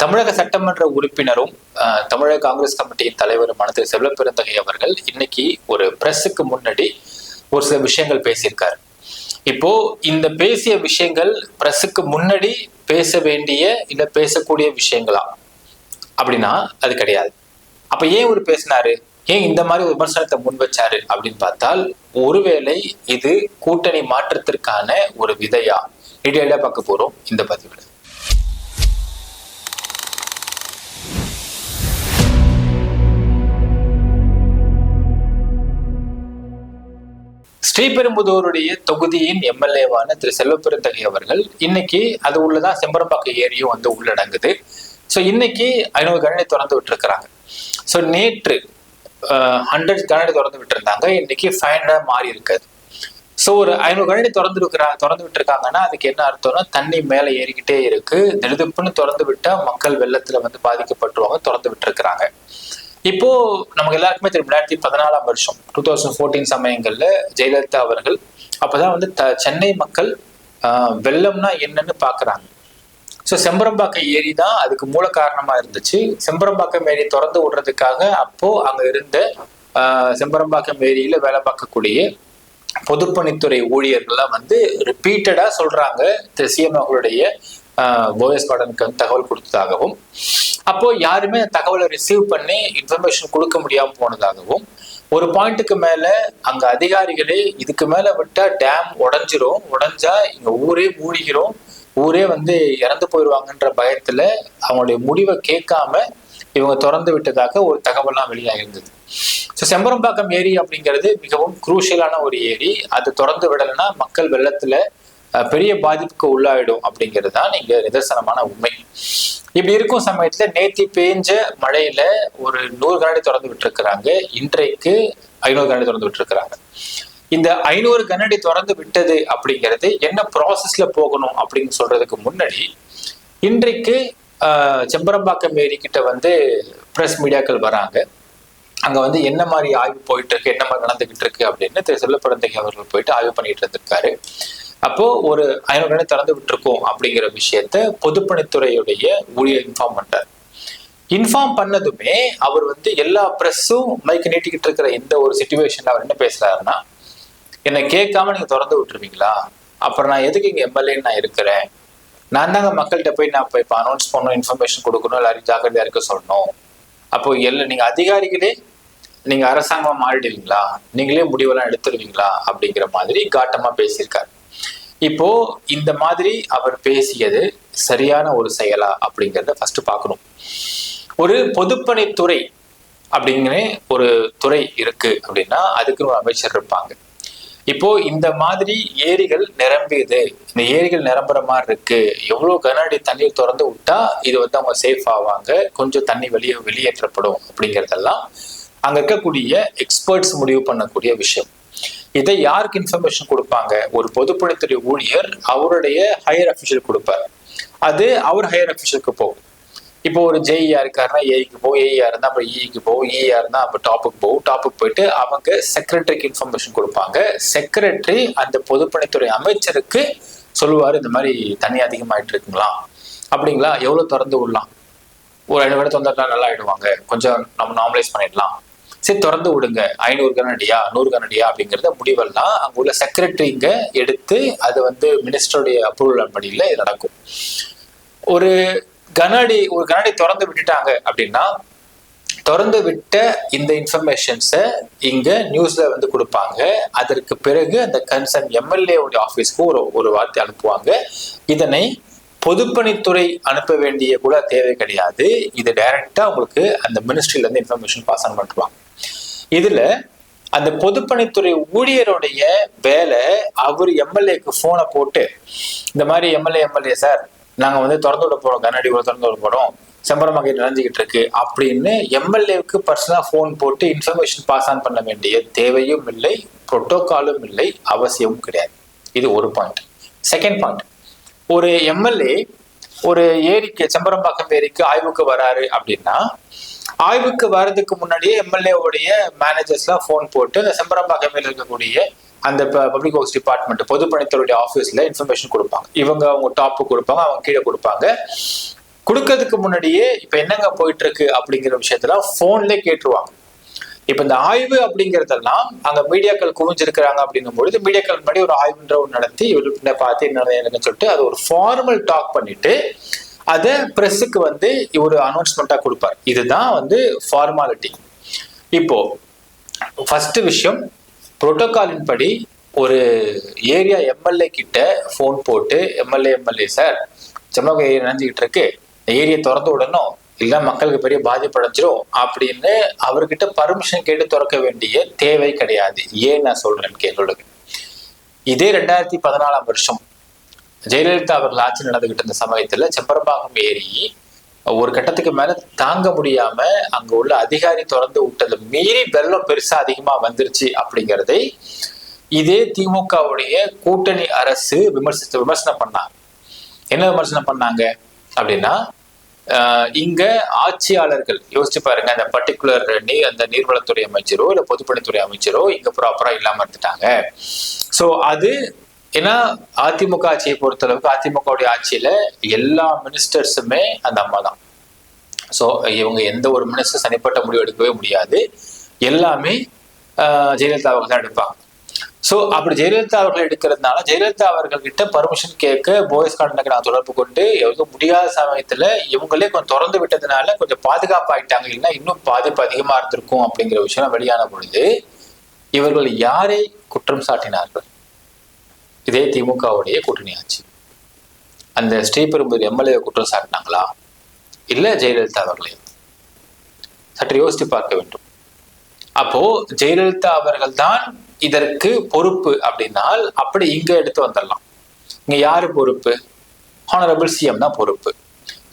தமிழக சட்டமன்ற உறுப்பினரும் தமிழக காங்கிரஸ் கமிட்டியின் தலைவருமான திரு. செல்வபிரந்தகை அவர்கள் இன்னைக்கு ஒரு பிரஸுக்கு முன்னாடி ஒரு சில விஷயங்கள் பேசியிருக்காரு. இப்போ இந்த பேசிய விஷயங்கள் பிரஸுக்கு முன்னாடி பேச வேண்டிய இல்ல பேசக்கூடிய விஷயங்களா? அப்படின்னா அது கிடையாது. அப்ப ஏன் ஒரு பேசினாரு? ஏன் இந்த மாதிரி ஒரு விமர்சனத்தை முன் வச்சாரு அப்படின்னு பார்த்தால் ஒருவேளை இது கூட்டணி மாற்றத்திற்கான ஒரு விதையா? டீட்டெயிலா பார்க்க போறோம் இந்த பதிவுல. ஸ்ரீபெரும்புதூருடைய தொகுதியின் எம்எல்ஏவான திரு செல்வப்பெருந்தகை அவர்கள் இன்னைக்கு அது உள்ளதான் செம்பரம்பாக்கம் ஏரியும் வந்து உள்ளடங்குது. ஸோ இன்னைக்கு ஐநூறு கணனி திறந்து விட்டுருக்கிறாங்க. ஸோ நேற்று ஹண்ட்ரட் கணனி திறந்து விட்டுருந்தாங்க. இன்னைக்கு ஃபைவ் ஹண்ட்ரட் மாறி இருக்காது ஸோ ஒரு ஐநூறு கணனி திறந்து இருக்கிறா திறந்து விட்டுருக்காங்கன்னா அதுக்கு என்ன அர்த்தம்னா தண்ணி மேலே ஏறிக்கிட்டே இருக்கு. திடுதுப்புன்னு திறந்து விட்டா மக்கள் வெள்ளத்துல வந்து பாதிக்கப்பட்டுருவாங்க திறந்து விட்டுருக்குறாங்க. இப்போ நமக்கு எல்லாருக்குமே தெரியும் ரெண்டாயிரத்தி பதினாலாம் வருஷம் டூ தௌசண்ட் ஃபோர்டீன் சமயங்கள்ல ஜெயலலிதா அவர்கள் அப்பதான் வந்து த சென்னை மக்கள் வெள்ளம்னா என்னன்னு பாக்குறாங்க. ஸோ செம்பரம்பாக்கம் ஏரி தான் அதுக்கு மூல காரணமா இருந்துச்சு. செம்பரம்பாக்கம் ஏரி திறந்து விடுறதுக்காக அப்போ அங்க இருந்த செம்பரம்பாக்கம் ஏரியில வேலை பார்க்கக்கூடிய பொதுப்பணித்துறை ஊழியர்கள்லாம் வந்து ரிப்பீட்டடா சொல்றாங்க. திரு சிஎம் அவர்களுடைய போயஸ் கார்டனுக்கு வந்து தகவல் கொடுத்ததாகவும் அப்போ யாருமே அந்த தகவலை ரிசீவ் பண்ணி இன்ஃபர்மேஷன் கொடுக்க முடியாமல் போனதாகவும் ஒரு பாயிண்ட்டுக்கு மேல அங்க அதிகாரிகளே இதுக்கு மேல விட்டா டேம் உடஞ்சிரும் உடஞ்சா இங்க ஊரே மூழ்கிறோம் ஊரே வந்து இறந்து போயிடுவாங்கன்ற பயத்துல அவங்களுடைய முடிவை கேட்காம இவங்க திறந்து விட்டதாக ஒரு தகவல்லாம் வெளியாகிருந்தது ஸோ செம்பரம்பாக்கம் ஏரி அப்படிங்கிறது மிகவும் குரூஷியலான ஒரு ஏரி. அது திறந்து விடலைன்னா மக்கள் வெள்ளத்துல பெரிய பாதிப்புக்கு உள்ளாயிடும் அப்படிங்கிறது தான் இங்க நிதர்சனமான உண்மை. இப்படி இருக்கும் சமயத்துல நேத்தி பேஞ்ச மழையில ஒரு நூறு கனடி திறந்து விட்டுருக்கிறாங்க. இன்றைக்கு ஐநூறு கனடி திறந்து விட்டுருக்கிறாங்க. இந்த ஐநூறு கனடி திறந்து விட்டது அப்படிங்கிறது என்ன ப்ராசஸ்ல போகணும் அப்படின்னு சொல்றதுக்கு முன்னாடி இன்றைக்கு ஆஹ், செம்பரம்பாக்கம் ஏரி கிட்ட வந்து பிரஸ் மீடியாக்கள் வராங்க. அங்க வந்து என்ன மாதிரி ஆய்வு போயிட்டு இருக்கு என்ன மாதிரி நடந்துகிட்டு இருக்கு அப்படின்னு திரு செல்லப்படந்தை அவர்கள் போயிட்டு ஆய்வு பண்ணிட்டு இருந்திருக்காரு. அப்போ ஒரு ஐநூறு கணக்கு திறந்து விட்டுருக்கோம் அப்படிங்கிற விஷயத்த பொதுப்பணித்துறையுடைய ஊழியர் இன்ஃபார்ம் பண்ணிட்டார். இன்ஃபார்ம் பண்ணதுமே அவர் வந்து எல்லா ப்ரெஸ்ஸும் மைக்கு நீட்டிக்கிட்டு இருக்கிற இந்த ஒரு சுச்சுவேஷன்ல அவர் என்ன பேசுறாருன்னா என்னை கேட்காம நீங்க திறந்து விட்டுருவீங்களா? அப்புறம் நான் எதுக்கு இங்க எம்எல்ஏன்னு நான் இருக்கிறேன்? நான் தாங்க மக்கள்கிட்ட போய் நான் இப்போ இப்போ அனௌன்ஸ் பண்ணணும் இன்ஃபர்மேஷன் கொடுக்கணும் எல்லாரும் ஜாக்கிரதையா இருக்க சொல்லணும். அப்போ எல்லா நீங்க அதிகாரிகளே நீங்க அரசாங்கமா மாறிடுவீங்களா? நீங்களே முடிவெல்லாம் எடுத்துருவீங்களா? அப்படிங்கிற மாதிரி காட்டமா பேசியிருக்காரு. இப்போ இந்த மாதிரி அவர் பேசியது சரியான ஒரு செயலா அப்படிங்கிறத ஃபர்ஸ்ட் பார்க்கணும். ஒரு பொதுப்பணித்துறை அப்படிங்கிற ஒரு துறை இருக்கு அப்படின்னா அதுக்கு ஒரு அமைச்சர் இருப்பாங்க. இப்போ இந்த மாதிரி ஏரிகள் நிரம்பியது இந்த ஏரிகள் நிரம்புற மாதிரி இருக்கு எவ்வளவு கன அடி தண்ணீர் திறந்து விட்டா இது வந்து அவங்க சேஃப் ஆவாங்க கொஞ்சம் தண்ணி வெளியே வெளியேற்றப்படும் அப்படிங்கிறதெல்லாம் அங்க இருக்கக்கூடிய எக்ஸ்பர்ட்ஸ் முடிவு பண்ணக்கூடிய விஷயம். இதை யாருக்கு இன்ஃபர்மேஷன் கொடுப்பாங்க? ஒரு பொதுப்பணித்துறை ஊழியர் அவருடைய ஹையர் அஃபிஷியல் கொடுப்பார். அது அவர் ஹையர் அஃபிஷியலுக்கு போகும். இப்போ ஒரு ஜேஇஆ இருக்காருன்னா ஏஇக்கு போகும் ஏஇஆ இருந்தா அப்புறம் இக்கு போகும் இஆ இருந்தா அப்போ டாப்புக்கு போகும் டாப்புக்கு போயிட்டு அவங்க செக்ரட்டரிக்கு இன்ஃபர்மேஷன் கொடுப்பாங்க. செக்ரட்டரி அந்த பொதுப்பணித்துறை அமைச்சருக்கு சொல்லுவார் இந்த மாதிரி தண்ணி அதிகமாயிட்டு இருக்குங்களா? அப்படிங்களா? எவ்வளவு திறந்து விடலாம்? ஒரு ஐநூறு கடை திறந்துட்டா நல்லா ஆயிடுவாங்க. கொஞ்சம் நம்ம நார்மலைஸ் பண்ணிடலாம். சரி திறந்து விடுங்க. ஐநூறு கனடியா நூறு கனடியா அப்படிங்கிறத முடிவெல்லாம் அங்க உள்ள செக்ரட்டரிங்க எடுத்து அது வந்து மினிஸ்டருடைய அப்ரூவல் படியில இது நடக்கும். ஒரு கனடி ஒரு கனடி திறந்து விட்டுட்டாங்க அப்படின்னா திறந்து விட்ட இந்த இன்ஃபர்மேஷன்ஸை இங்க நியூஸ்ல வந்து கொடுப்பாங்க. அதற்கு பிறகு அந்த கன்சர்ன் எம்எல்ஏவுடைய ஆஃபீஸ்க்கு ஒரு ஒரு வார்த்தை அனுப்புவாங்க. இதனை பொதுப்பணித்துறை அனுப்ப வேண்டிய கூட தேவை கிடையாது. இது டைரக்டா உங்களுக்கு அந்த மினிஸ்ட்ரியில இருந்து இன்ஃபர்மேஷன் பாஸ் ஆன் பண்ணுவாங்க இதுல அந்த பொதுப்பணித்துறை ஊழியருடைய வேலை அவர் எம்எல்ஏக்கு போனை போட்டு இந்த மாதிரி எம்எல்ஏ எம்எல்ஏ சார் நாங்க வந்து திறந்து விட போறோம் கண்ணாடி கூட திறந்து விட போறோம் செம்பரமாக நினைஞ்சுக்கிட்டு இருக்கு அப்படின்னு எம்எல்ஏவுக்கு பர்சனலா ஃபோன் போட்டு இன்ஃபர்மேஷன் பாஸ் ஆன் பண்ண வேண்டிய தேவையும் இல்லை புரோட்டோகாலும் இல்லை அவசியமும் கிடையாது. இது ஒரு பாயிண்ட் செகண்ட் பாயிண்ட் ஒரு எம்எல்ஏ ஒரு ஏரிக்கு செம்பரம்பாக்கம் ஏரிக்கு ஆய்வுக்கு வராரு அப்படின்னா ஆய்வுக்கு வர்றதுக்கு முன்னாடியே எம்எல்ஏவுடைய மேனேஜர்ஸ்லாம் ஃபோன் போட்டு அந்த செம்பரம்பாக்கமையில் இருக்கக்கூடிய அந்த பப்ளிக் ஒர்க்ஸ் டிபார்ட்மெண்ட் பொதுப்பணித்துறையுடைய ஆஃபீஸில் இன்ஃபர்மேஷன் கொடுப்பாங்க. இவங்க அவங்க டாப்பு கொடுப்பாங்க அவங்க கீழே கொடுப்பாங்க. கொடுக்கறதுக்கு முன்னாடியே இப்போ என்னங்க போயிட்டு இருக்கு அப்படிங்கிற விஷயத்தெல்லாம் ஃபோன்லேயே கேட்டுருவாங்க. இப்போ இந்த ஆய்வு அப்படிங்கிறதெல்லாம் அங்கே மீடியாக்கள் குவிஞ்சிருக்கிறாங்க அப்படிங்கும் பொழுது மீடியாக்கள் முன்னாடி ஒரு ஆய்வுன்ற ஒன்று நடத்தி இவர்கிட்ட பார்த்து என்ன சொல்லிட்டு அது ஒரு ஃபார்மல் டாக் பண்ணிட்டு அதை ப்ரெஸ்ஸுக்கு வந்து ஒரு அனௌன்ஸ்மெண்ட்டாக கொடுப்பார். இதுதான் வந்து ஃபார்மாலிட்டி இப்போ ஃபர்ஸ்ட் விஷயம் புரோட்டோகாலின் படி ஒரு ஏரியா எம்எல்ஏ கிட்ட ஃபோன் போட்டு எம்எல்ஏ எம்எல்ஏ சார் செம்மக ஏரியா நினைஞ்சுக்கிட்டு இருக்கு. இந்த ஏரியா திறந்து விடணும். இல்லை மக்களுக்கு பெரிய பாதிப்படைஞ்சிரும் அப்படின்னு அவர்கிட்ட பர்மிஷன் கேட்டு திறக்க வேண்டிய தேவை கிடையாது. ஏன் நான் சொல்றேன் கேட்க இதே ரெண்டாயிரத்தி பதினாலாம் வருஷம் ஜெயலலிதா அவர்கள் ஆட்சி நடந்துகிட்டு இருந்த சமயத்துல செம்பரம்பாக்கம் ஏரி ஒரு கட்டத்துக்கு மேல தாங்க முடியாம அங்க உள்ள அதிகாரி திறந்து விட்டதை மீறி வெள்ளம் பெருசா அதிகமா வந்துருச்சு அப்படிங்கிறதை இதே திமுகவுடைய கூட்டணி அரசு விமர்சித்து விமர்சனம் பண்ணாங்க. என்ன விமர்சனம் பண்ணாங்க அப்படின்னா இங்க ஆட்சியாளர்கள் யோசிச்சு பாருங்க அந்த பர்டிகுலர் நீர் அந்த நீர்வளத்துறை அமைச்சரோ இல்ல பொதுப்பணித்துறை அமைச்சரோ இங்க ப்ராப்பரா இல்லாம இருந்துட்டாங்க. சோ அது ஏன்னா அதிமுக ஆட்சியை பொறுத்தளவுக்கு அதிமுகவுடைய ஆட்சியில எல்லா மினிஸ்டர்ஸுமே அந்த அம்மா தான். ஸோ இவங்க எந்த ஒரு மினிஸ்டர் தனிப்பட்ட முடிவு எடுக்கவே முடியாது. எல்லாமே ஜெயலலிதா அவங்க தான் எடுப்பாங்க. ஸோ அப்படி ஜெயலலிதா அவர்கள் எடுக்கிறதுனால ஜெயலலிதா அவர்கள் கிட்ட பர்மிஷன் கேட்க போயஸ் கார்டனுக்கு நான் தொடர்பு கொண்டு எதுவும் முடியாத சமயத்துல இவங்களே கொஞ்சம் திறந்து விட்டதுனால கொஞ்சம் பாதுகாப்பாயிட்டாங்க இல்லைன்னா இன்னும் பாதிப்பு அதிகமா இருந்திருக்கும் அப்படிங்கிற விஷயம் வெளியான பொழுது இவர்கள் யாரை குற்றம் சாட்டினார்கள்? இதே திமுகவுடைய கூட்டணி ஆச்சு. அந்த ஸ்ரீபெரும்புதூர் எம்எல்ஏ குற்றம் சாட்டினாங்களா? இல்ல ஜெயலலிதா அவர்களே? சற்று யோசித்து பார்க்க வேண்டும். அப்போ ஜெயலலிதா அவர்கள் தான் இதற்கு பொறுப்பு அப்படின்னால் அப்படி இங்க எடுத்து வந்துடலாம். இங்க யாரு பொறுப்பு? ஹானரபிள் சிஎம் தான் பொறுப்பு.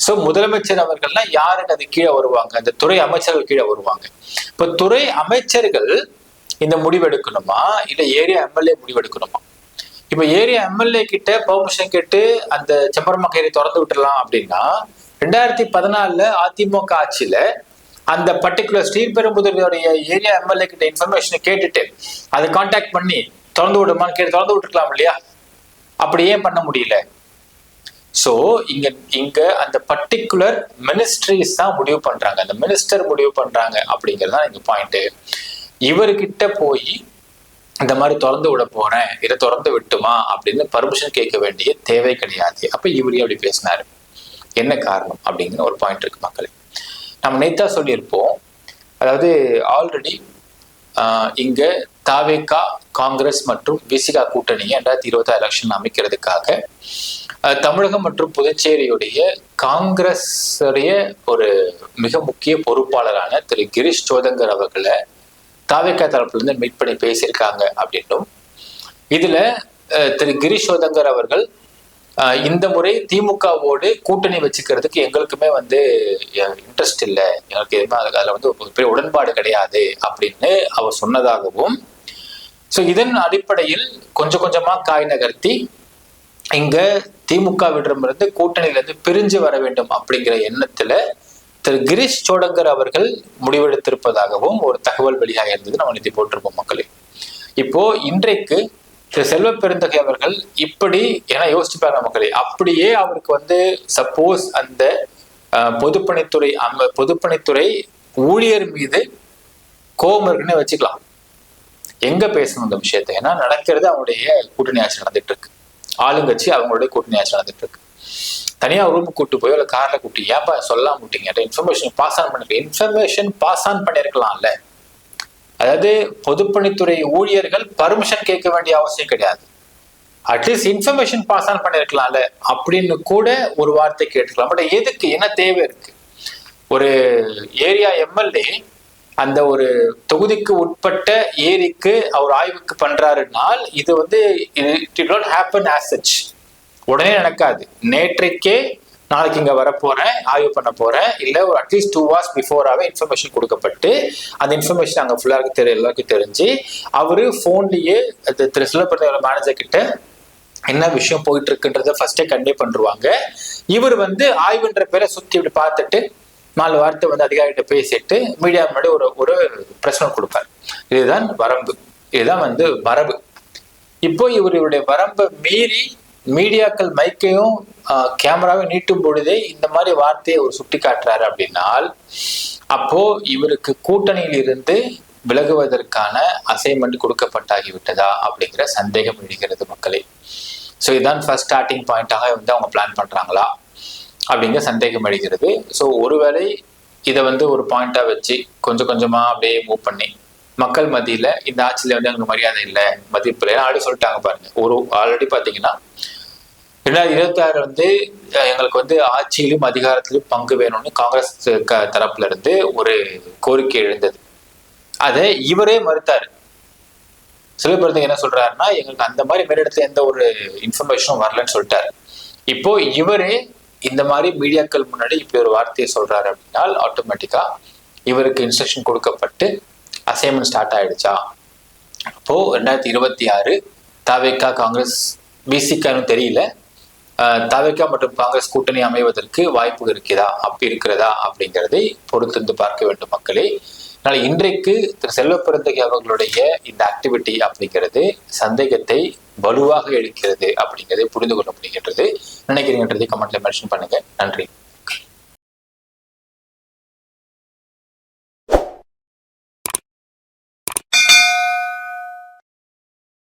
சோ முதலமைச்சர் அவர்கள்லாம் யாருக்கு அது கீழே வருவாங்க? அந்த துறை அமைச்சர்கள் கீழே வருவாங்க. இப்ப துறை அமைச்சர்கள் இந்த முடிவெடுக்கணுமா? இல்ல ஏரியா எம்எல்ஏ முடிவெடுக்கணுமா? இப்ப ஏரியா எம்எல்ஏ கிட்ட பெர்மிஷன் கேட்டு அந்த செம்பரமக்க ஏரி திறந்து விட்டுடலாம் அப்படின்னா ரெண்டாயிரத்தி பதினாலுல அதிமுக ஆட்சியில அந்த பர்டிகுலர் ஸ்ரீபெரும்புதூருடைய ஏரியா எம்எல்ஏ கிட்ட இன்ஃபர்மேஷனை கேட்டுட்டு அதை காண்டாக்ட் பண்ணி திறந்து விடுமான்னு கேட்டு திறந்து விட்டுருக்கலாம் இல்லையா? அப்படி ஏன் பண்ண முடியல? ஸோ இங்க இங்க அந்த பர்டிகுலர் மினிஸ்ட்ரிஸ் தான் முடிவு பண்றாங்க. அந்த மினிஸ்டர் முடிவு பண்றாங்க அப்படிங்கிறது தான் எங்க பாயிண்ட் இவர்கிட்ட போய் இந்த மாதிரி திறந்து விட போறேன். இதை திறந்து விட்டுமா? அப்படின்னு பர்மிஷன் கேட்க வேண்டிய தேவை கிடையாது. அப்ப இவரே அப்படி பேசினாரு. என்ன காரணம்? அப்படிங்கிற ஒரு பாயிண்ட் இருக்கு மக்களே. நம்ம நேத்தா சொல்லியிருப்போம். அதாவது ஆல்ரெடி இங்க தாவேகா காங்கிரஸ் மற்றும் விசிகா கூட்டணியை ரெண்டாயிரத்தி இருபத்தி எலெக்ஷன் அமைக்கிறதுக்காக தமிழகம் மற்றும் புதுச்சேரியுடைய காங்கிரஸ் ஒரு மிக முக்கிய பொறுப்பாளரான திரு கிரீஷ் சோதங்கர் அவர்களை தாவேக்கா தரப்புலேருந்து மீட் பண்ணி பேசியிருக்காங்க அப்படின்னும். இதில் திரு கிரிஷோதங்கர் சோதங்கர் அவர்கள் இந்த முறை திமுகவோடு கூட்டணி வச்சுக்கிறதுக்கு எங்களுக்குமே வந்து இன்ட்ரெஸ்ட் இல்லை. எங்களுக்கு எதுவுமே அதுக்கு அதில் வந்து பெரிய உடன்பாடு கிடையாது அப்படின்னு அவர் சொன்னதாகவும் ஸோ இதன் அடிப்படையில் கொஞ்சம் கொஞ்சமாக காய் நகர்த்தி இங்கே திமுகவிடமிருந்து கூட்டணியிலிருந்து பிரிஞ்சு வர வேண்டும் அப்படிங்கிற எண்ணத்தில் திரு கிரீஷ் சோடங்கர் அவர்கள் முடிவெடுத்திருப்பதாகவும் ஒரு தகவல் வெளியாக இருந்தது. நம்ம நிதி போட்டிருப்போம் மக்களே. இப்போ இன்றைக்கு திரு செல்வ பெருந்தகை அவர்கள் இப்படி என யோசிச்சுப்பாங்க மக்களே அப்படியே அவருக்கு வந்து சப்போஸ் அந்த பொதுப்பணித்துறை அம்ம பொதுப்பணித்துறை ஊழியர் மீது கோபம் இருக்குன்னு வச்சுக்கலாம். எங்க பேசணும் இந்த விஷயத்தை? ஏன்னா நடக்கிறது அவங்களுடைய கூட்டணி ஆட்சி நடந்துட்டு இருக்கு. ஆளுங்கட்சி அவங்களுடைய கூட்டணி ஆட்சி நடந்துட்டு இருக்கு. தனியாக ரூம் கூட்டு போய் இல்லை காரில் கூட்டி ஏன்பா சொல்லாம விட்டீங்க? இன்ஃபர்மேஷன் பாஸ் ஆன் பண்ணிருக்க இன்ஃபர்மேஷன் பாஸ் ஆன் பண்ணியிருக்கலாம்ல அதாவது பொதுப்பணித்துறை ஊழியர்கள் பர்மிஷன் கேட்க வேண்டிய அவசியம் கிடையாது. At least information pass on பண்ணியிருக்கலாம்ல அப்படின்னு கூட ஒரு வார்த்தை கேட்டுக்கலாம். பட் எதுக்கு? என்ன தேவை இருக்கு? ஒரு ஏரியா எம்எல்ஏ அந்த ஒரு தொகுதிக்கு உட்பட்ட ஏரிக்கு அவர் ஆய்வுக்கு பண்றாருனால் இது வந்து it not happen as such உடனே நடக்காது. நேற்றைக்கே நாளைக்கு இங்க வரப்போறேன் ஆய்வு பண்ண போறேன் இல்ல ஒரு அட்லீஸ்ட் டூ ஹவர்ஸ் பிஃபோராவே இன்ஃபர்மேஷன் கொடுக்கப்பட்டு அந்த இன்ஃபர்மேஷன் அங்க ஃபுல்லாக தெரிய எல்லாருக்கும் தெரிஞ்சு அவரு போன்லயே திரு சிலப்பதியோட மேனேஜர் கிட்ட என்ன விஷயம் போயிட்டு இருக்குன்றத ஃபர்ஸ்டே கன்வே பண்ணிருவாங்க. இவர் வந்து ஆய்வுன்ற பேரை சுத்தி இப்படி பார்த்துட்டு நாலு வார்த்தை வந்து அதிகாரிகிட்ட பேசிட்டு மீடியா முன்னாடி ஒரு ஒரு பிரச்சனை கொடுப்பார். இதுதான் வரம்பு. இதுதான் வந்து மரபு இப்போ இவர் இவருடைய வரம்பை மீறி மீடியாக்கள் மைக்கையும் கேமராவையும் நீட்டும் பொழுதே இந்த மாதிரி வார்த்தையை ஒரு சுட்டி காட்டுறாரு அப்படின்னால் அப்போ இவருக்கு கூட்டணியில் இருந்து விலகுவதற்கான அசைன்மெண்ட் கொடுக்கப்பட்டாகிவிட்டதா அப்படிங்கிற சந்தேகம் எழுகிறது மக்களே. ஸோ இதுதான் ஃபர்ஸ்ட் ஸ்டார்டிங் பாயிண்டாக வந்து அவங்க பிளான் பண்ணுறாங்களா அப்படிங்கிற சந்தேகம் எழுகிறது. ஸோ ஒருவேளை இதை வந்து ஒரு பாயிண்டாக வச்சு கொஞ்சம் கொஞ்சமாக அப்படியே மூவ் பண்ணி மக்கள் மத்தியில் இந்த ஆட்சியில் வந்து எங்களுக்கு மரியாதை இல்லை மதிப்பு இல்லை ஆல்ரெடி சொல்லிட்டாங்க பாருங்க. ஒரு ஆல்ரெடி பார்த்தீங்கன்னா ரெண்டாயிரத்தி இருபத்தி ஆறு வந்து எங்களுக்கு வந்து ஆட்சியிலும் அதிகாரத்திலும் பங்கு வேணும்னு காங்கிரஸ் க- தரப்புல இருந்து ஒரு கோரிக்கை எழுந்தது. அதை இவரே மறுத்தாரு. சிலப்பரத்துக்கு என்ன சொல்றாருன்னா எங்களுக்கு அந்த மாதிரி மேலிடத்துல எந்த ஒரு இன்ஃபர்மேஷனும் வரலன்னு சொல்லிட்டாரு. இப்போ இவரே இந்த மாதிரி மீடியாக்கள் முன்னாடி இப்படி ஒரு வார்த்தையை சொல்றாரு அப்படின்னால் ஆட்டோமேட்டிக்கா இவருக்கு இன்ஸ்ட்ரக்ஷன் கொடுக்கப்பட்டு அசைன்மெண்ட் ஸ்டார்ட் ஆயிடுச்சா? அப்போ ரெண்டாயிரத்தி இருபத்தி ஆறு தாவேக்கா காங்கிரஸ் பிசிகான்னு தெரியல. தவிர்க்க மற்றும் காங்கிரஸ் கூட்டணி அமைவதற்கு வாய்ப்பு இருக்கிறதா? அப்படி இருக்கிறதா? அப்படிங்கிறதை பொறுத்திருந்து பார்க்க வேண்டும் மக்களே. அதனால இன்றைக்கு திரு செல்வப்பிறந்தகை அவர்களுடைய இந்த ஆக்டிவிட்டி அப்படிங்கிறது சந்தேகத்தை வலுவாக எடுக்கிறது அப்படிங்கிறதை புரிந்து கொள்ள முடிகின்றது. நினைக்கிறீங்கன்றதை கமெண்ட்ல மென்ஷன் பண்ணுங்க. நன்றி.